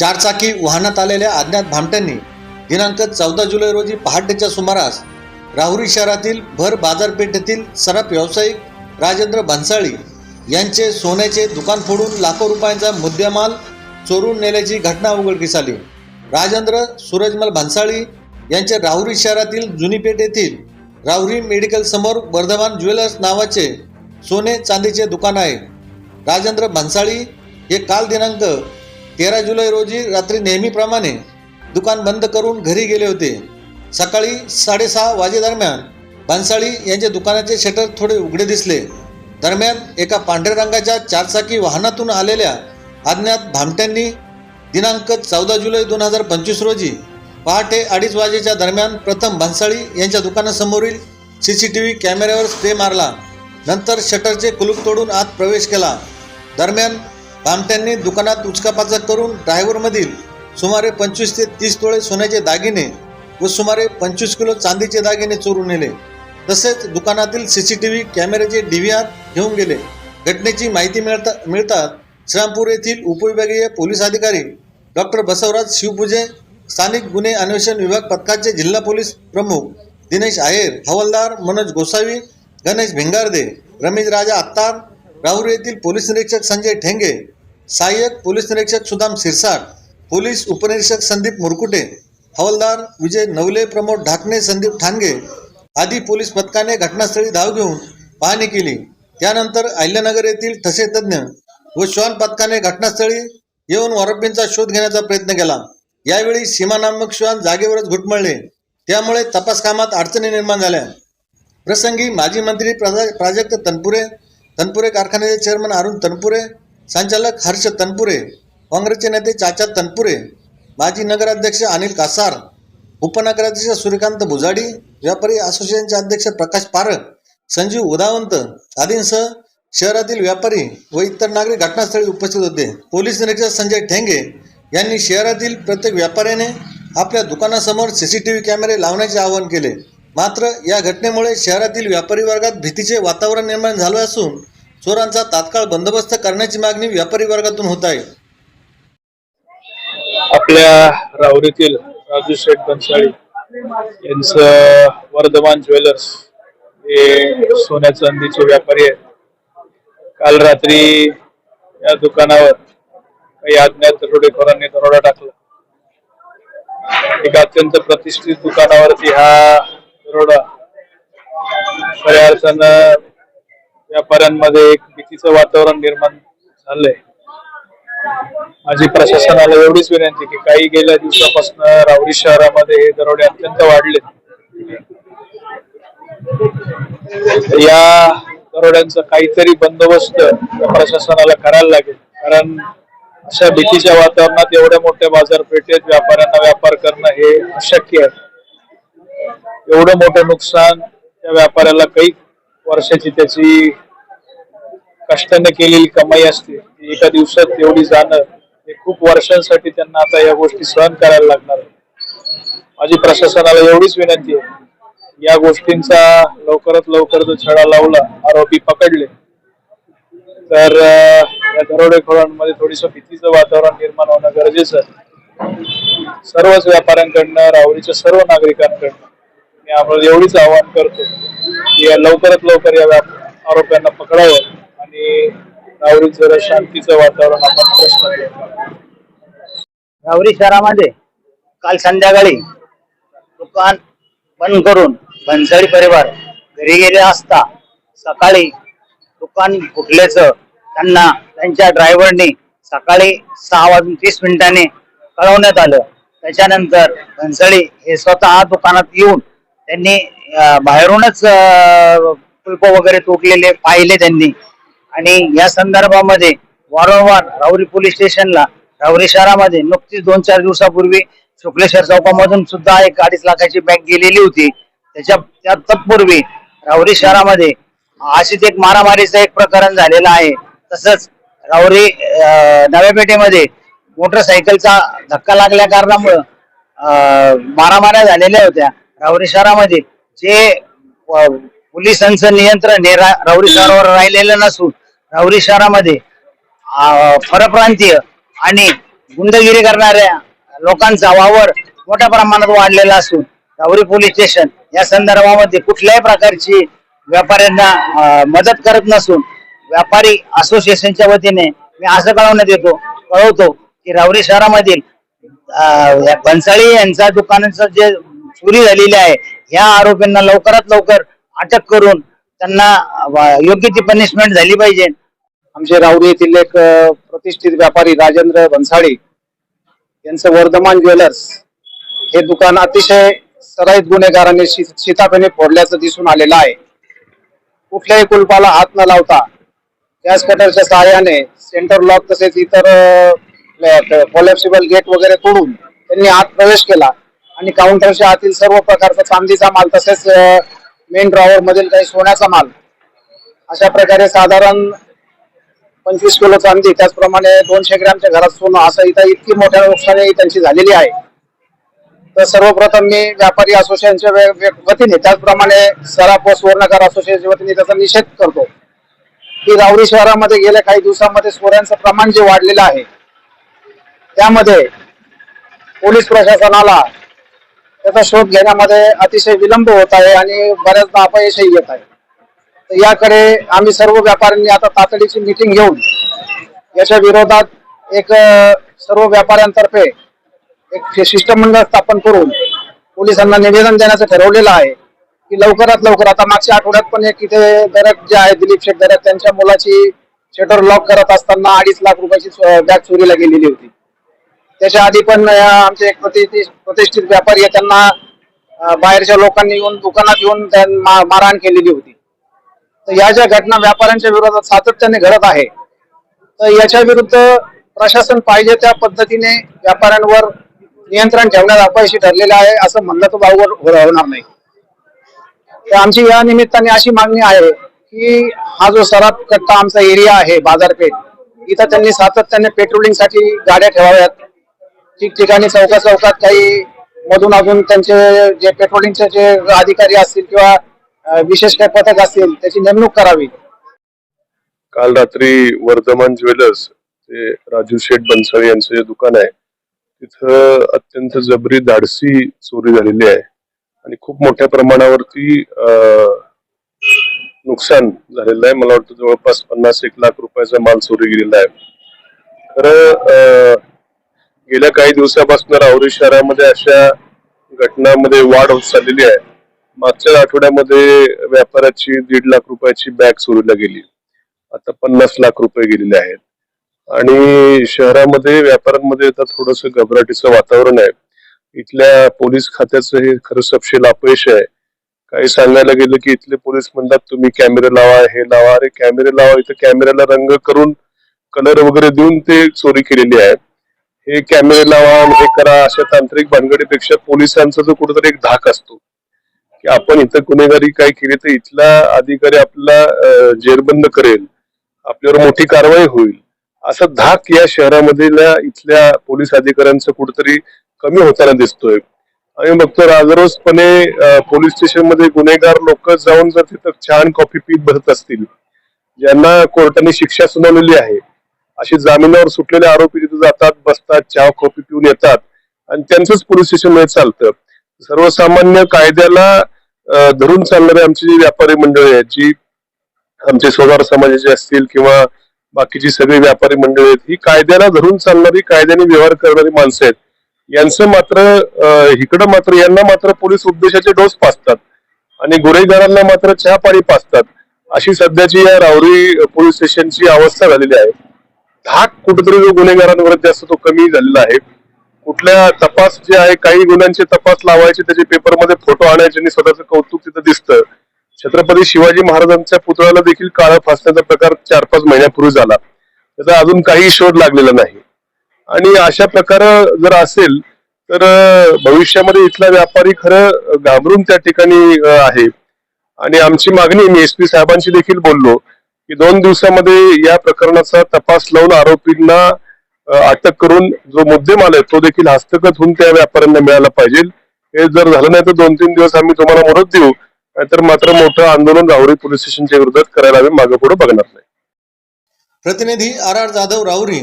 चारचाकी वाहनात आलेल्या अज्ञात भामट्यांनी दिनांक चौदा जुलै रोजी पहाटेच्या सुमारास राहुरी शहरातील भर बाजारपेठेतील सराफ व्यावसायिक राजेंद्र भन्साळी यांचे सोन्याचे दुकान फोडून लाखो रुपयांचा मुद्देमाल चोरून नेल्याची घटना उघडकीस आली. राजेंद्र सूरजमल भन्साळी यांचे राहुरी शहरातील जुनीपेठ येथील राहुरी मेडिकल समोर वर्धमान ज्वेलर्स नावाचे सोने चांदीचे दुकान आहे. राजेंद्र भन्साळी हे काल दिनांक तेरा जुलै रोजी रात्री नेहमीप्रमाणे दुकान बंद करून घरी गेले होते. सकाळी साडेसहा वाजेदरम्यान भन्साळी यांच्या दुकानाचे शटर थोडे उघडे दिसले. दरम्यान एका पांढऱ्या रंगाच्या चारचाकी वाहनातून आलेल्या अज्ञात भामट्यांनी दिनांक चौदा जुलै दोन हजार पंचवीस रोजी पहाटे अडीच वाजेच्या दरम्यान प्रथम भन्साळी यांच्या दुकानासमोरील सी सी टी व्ही कॅमेऱ्यावर स्प्रे मारला. नंतर शटरचे कुलूप तोडून आत प्रवेश केला. दरम्यान कामट्यांनी दुकानात उचकापाचक करून ड्रायव्हरमधील सुमारे पंचवीस ते तीस तोळे सोन्याचे दागिने व सुमारे पंचवीस किलो चांदीचे दागिने चोरून नेले. तसेच दुकानातील सी सी टी व्ही कॅमेऱ्याचे डी व्ही आर घेऊन गेले. घटनेची माहिती मिळता मिळताच श्रामपूर येथील उपविभागीय पोलीस अधिकारी डॉक्टर बसवराज शिवपूजे स्थानिक गुन्हे अन्वेषण विभाग पथकाचे जिल्हा पोलीस प्रमुख दिनेश आहेर हवालदार मनोज गोसावी गणेश भिंगारदे रमेश राजा आत्तार राहुरी येथील पोलीस निरीक्षक संजय ठेंगे सहाय्यक पोलीस निरीक्षक सुदाम सिरसाट पोलीस उपनिरीक्षक संदीप मुरकुटे हवालदार विजय नवले प्रमोद ढाकणे संदीप ठाणगे आदी पोलीस पथकाने घटनास्थळी धाव घेऊन पाहणी केली. त्यानंतर अहिल्यानगर येथील ठसे तज्ज्ञ व श्वान पथकाने घटनास्थळी येऊन आरोपींचा शोध घेण्याचा प्रयत्न केला. यावेळी सीमा नामक श्वान जागेवरच घुटमळले त्यामुळे तपास कामात अडचणी निर्माण झाल्या. प्रसंगी माजी मंत्री प्रजा- प्राजक्त तनपुरे तनपुरे कारखान्याचे चेअरमन अरुण तनपुरे संचालक हर्ष तनपुरे काँग्रेसचे नेते चाचा तनपुरे माजी नगराध्यक्ष अनिल कासार उपनगराध्यक्ष सूर्यकांत भुजाडी व्यापारी असोसिएशनचे अध्यक्ष प्रकाश पारख संजीव उदावंत आदींसह शहरातील व्यापारी व इतर नागरिक घटनास्थळी उपस्थित होते. पोलीस निरीक्षक संजय ठेंगे यांनी शहरातील प्रत्येक व्यापाऱ्याने आपल्या दुकानासमोर C C T V cameras लावण्याचे आवाहन केले. मात्र या घटनेमुळे शहरातील व्यापारी वर्गात भीतीचे वातावरण निर्माण झाले असून चोरांचा तात्काळ बंदोबस्त करण्याची मागणी व्यापारी वर्गातून होत आहे. आपल्या राहुरीतील राजू शेठ बनसाळी यांचं वर्धमान ज्वेलर्स हे सोन्या चांदीचे व्यापारी आहेत. काल रात्री या दुकानावर काही अज्ञात दरोडेखोरांनी दरोडा टाकला. एका अत्यंत प्रतिष्ठित दुकानावरती हा दरोडा खऱ्या अर्थानं व्यापाऱ्यांमध्ये एक भीतीचं वातावरण निर्माण झालंय. माझी प्रशासनाला एवढीच विनंती की काही गेल्या दिवसापासून रावरी शहरामध्ये हे दरोडे अत्यंत वाढले या दरोड्यांचा काहीतरी बंदोबस्त प्रशासनाला करायला लागेल. कारण अशा भीतीच्या वातावरणात एवढ्या मोठ्या बाजारपेठेत व्यापाऱ्यांना व्यापार करणं हे अशक्य आहे. एवढं मोठं नुकसान त्या व्यापाऱ्याला काही वर्षाची त्याची कष्टाने केलेली कमाई असते. एका दिवसात तेवढी जाणं हे खूप वर्षांसाठी त्यांना आता या गोष्टी सहन करायला लागणार माझी प्रशासनाला एवढीच विनंती आहे. या गोष्टींचा लवकरात लवकर जो छडा लावला आरोपी पकडले तर या दरोडेखोरांमध्ये थोडीस भीतीचं वातावरण निर्माण होणं गरजेचं आहे. सर्वच व्यापाऱ्यांकडनं राहुरीच्या सर्व नागरिकांकडनं मी आम्हाला एवढीच आवाहन करतो की लवकरात लवकर या आरोप्यांना पकडावं आणि राहुरीत जरा शांतीचं वातावरण आपण प्रश्न नावरी शहरामध्ये काल संध्याकाळी दुकान बंद करून भन्साळी परिवार घरी गेले असता सकाळी दुकान फुटल्याचं त्यांना त्यांच्या ड्रायव्हरनी सकाळी सहा वाजून तीस मिनिटांनी कळवण्यात आलं. त्याच्यानंतर भन्साळी हे स्वतः दुकानात येऊन त्यांनी बाहेरूनच कुल्प वगैरे तुटलेले पाहिले त्यांनी. आणि या संदर्भामध्ये वारंवार राहुरी पोलीस स्टेशनला राहुरी शहरामध्ये नुकतीच दोन चार दिवसापूर्वी शुक्लेश्वर चौकामधून सुद्धा एक अडीच लाखाची बँक गेलेली होती. त्याच्या त्या तत्पूर्वी राहुरी शहरामध्ये अशीच एक मारामारीचं एक प्रकरण झालेलं आहे. तसंच राहुरी नव्या पेठेमध्ये मोटरसायकलचा धक्का लागल्या कारणामुळं मारामाऱ्या झालेल्या होत्या. रावरी शहरामध्ये जे पोलिसांचं नियंत्रण हे रा- शहरावर राहिलेलं नसून रावरी शहरामध्ये परप्रांतीय आणि गुंडगिरी करणाऱ्या लोकांचा वावर मोठ्या प्रमाणात वाढलेला असून रावरी पोलीस स्टेशन या संदर्भामध्ये कुठल्याही प्रकारची व्यापाऱ्यांना मदत करत नसून व्यापारी असोसिएशनच्या वतीने मी असं कळवण्यात येतो कळवतो की रावरी शहरामधील भन्साळी यांचा दुकानाचं जे चोरी झालेली आहे. या आरोपींना लवकरात लवकर अटक करून त्यांना योग्य ती पनिशमेंट झाली पाहिजे. आमचे राऊरी येथील एक प्रतिष्ठित व्यापारी राजेंद्र भन्साळी यांचं वर्धमान ज्वेलर्स हे दुकान अतिशय सराईत गुन्हेगारांनी शि- शिताफेने फोडल्याचं दिसून आलेलं आहे. कुठल्याही कुलपाला हात न लावता गॅस कटरच्या सहाय्याने सेंटर लॉक तसेच इतर कोलॅप्सिबल गेट वगैरे तोडून त्यांनी आत प्रवेश केला. आणि काउंटरच्या आतील सर्व प्रकारचा चांदीचा माल तसेच मेन ड्रॉवर मधील काही सोन्याचा माल. अशा प्रकारे साधारण पंचवीस किलो चांदी त्याचप्रमाणे दोनशे ग्रॅमच्या घरात सोनं असं इथं इतकी मोठ्या नुकसानी त्यांची झालेली आहे. तर सर्वप्रथम मी व्यापारी असोसिएशनच्या वतीने त्याचप्रमाणे सराफ व सुवर्णकार असोसिएशनच्या वतीने त्याचा निषेध करतो की रावरी शहरामध्ये गेल्या काही दिवसांमध्ये सोऱ्यांचं प्रमाण जे वाढलेलं आहे त्यामध्ये पोलीस प्रशासनाला त्याचा शोध घेण्यामध्ये अतिशय विलंब होत आहे आणि बऱ्याचदा अपयशही येत आहे. तर याकडे आम्ही सर्व व्यापाऱ्यांनी आता तातडीची मिटिंग घेऊन याच्या विरोधात एक सर्व व्यापाऱ्यांतर्फे एक शिष्टमंडळ स्थापन करून पोलिसांना निवेदन देण्याचं ठरवलेलं आहे की लवकरात लवकर आता मागच्या आठवड्यात पण एक इथे दरक जे आहे दिलीप शेठ दरक त्यांच्या मुलाची शटर लॉक करत असताना अडीच लाख रुपयाची बॅग चोरीला गेलेली होती. त्याच्या आधी पण आमचे एक प्रतिष्ठित प्रतिष्ठित व्यापारी आहे त्यांना बाहेरच्या लोकांनी येऊन दुकानात येऊन मारहाण केलेली होती. तर या ज्या घटना व्यापाऱ्यांच्या विरोधात सातत्याने घडत आहे तर याच्या विरुद्ध प्रशासन पाहिजे त्या पद्धतीने व्यापाऱ्यांवर नियंत्रण ठेवण्यात अपयशी ठरलेलं आहे असं म्हणलं तर भाऊ हो-, होणार नाही. तर आमची या निमित्ताने अशी मागणी आहे की हा जो सराफ कट्टा आमचा एरिया आहे बाजारपेठ इथं त्यांनी सातत्याने पेट्रोलिंगसाठी गाड्या ठेवाव्यात. ठिकठिकाणी चौका चौकात काही मधून अजून त्यांचे जे पेट्रोलिंगचे जे अधिकारी असतील किंवा विशेष काही पथक असतील त्याची नेमणूक करावी. काल रात्री वर्धमान ज्वेलर्स ते राजू शेठ बनसाळी यांचं जे दुकान आहे तिथं अत्यंत जबरी धाडसी चोरी झालेली आहे. आणि खूप मोठ्या प्रमाणावरती नुकसान झालेलं आहे. मला वाटतं जवळपास पन्नास एक लाख रुपयाचा माल चोरी गेलेला आहे. खरं गेल्या काही दिवसापासून राहुरी शहरामध्ये अशा घटनांमध्ये वाढ होत चाललेली आहे. मागच्या आठवड्यामध्ये व्यापाराची दीड लाख रुपयाची बॅग चोरीला गेली. आता पन्नास लाख रुपये गेलेले आहेत. आणि शहरामध्ये व्यापाऱ्यांमध्ये आता थोडस घबराटीचं वातावरण आहे. इथल्या पोलीस खात्याचं हे खरं सपशेल अपयश आहे. काही सांगायला गेलं की इथले पोलीस म्हणतात तुम्ही कॅमेरे लावा हे लावा. अरे कॅमेरे लावा इथं कॅमेऱ्याला रंग करून कलर वगैरे देऊन ते चोरी केलेली आहे हे कॅमेरे लावा हे करा अशा तांत्रिक भानगडीपेक्षा पोलिसांचा जो कुठेतरी एक धाक असतो. की आपण इथं गुन्हेगारी काय केली तर इथला अधिकारी आपला जेरबंद करेल. आपल्यावर मोठी कारवाई होईल. असं धाक या शहरामधल्या इथल्या पोलीस अधिकाऱ्यांचं कुठेतरी कमी होताना दिसतोय. आणि बघतो राजरोजपणे पोलीस स्टेशनमध्ये गुन्हेगार लोक जाऊन जर तिथं छान कॉफी पीत बसत असतील ज्यांना कोर्टाने शिक्षा सुनावलेली आहे अशी जामिनावर सुटलेले आरोपी तिथे जातात बसतात चहा कॉफी पिऊन येतात. आणि त्यांचंच पोलीस स्टेशनमध्ये चालतं. सर्वसामान्य कायद्याला धरून चालणारे आमची जी व्यापारी मंडळी आहेत जी आमचे सोनार समाजाचे असतील किंवा बाकीची सगळी व्यापारी मंडळी आहेत ही कायद्याला धरून चालणारी कायद्याने व्यवहार करणारी माणसं आहेत. यांचं मात्र इकडं मात्र यांना मात्र पोलीस उद्देशाचे डोस पाचतात आणि गुन्हेगारांना मात्र चहा पाणी पाचतात अशी सध्याची या रावरी पोलीस स्टेशनची अवस्था झालेली आहे. धाक कुठेतरी जो गुन्हेगारांवरती असतो तो कमी झालेला आहे. कुठल्या तपास जे आहे काही गुन्ह्यांचे तपास लावायचे त्याचे पेपरमध्ये फोटो आणायचे आणि स्वतःचं कौतुक तिथं दिसतं. छत्रपती शिवाजी महाराजांच्या पुतळ्याला देखील काळं फासण्याचा प्रकार चार पाच महिन्यापूर्वी झाला. त्याचा अजून काही शोध लागलेला नाही. आणि अशा प्रकार जर असेल तर भविष्यामध्ये इथला व्यापारी खरं घाबरून त्या ठिकाणी आहे. आणि आमची मागणी मी एस पी साहेबांशी देखील बोललो. की दोन दिवसामध्ये या प्रकरणाचा तपास लावून आरोपींना अटक करून जो मुद्देमाल आहे तो देखील हस्तगत होऊन त्या व्यापाऱ्यांना मिळाला पाहिजे. हे जर झालं नाही तर दोन तीन दिवस आम्ही तुम्हाला मुदत देऊ. नाहीतर मात्र मोठं आंदोलन राहुरी पोलीस स्टेशनच्या विरोधात करायला आम्ही मागे पुढे बघणार नाही. प्रतिनिधी आर आर जाधव राहुरी.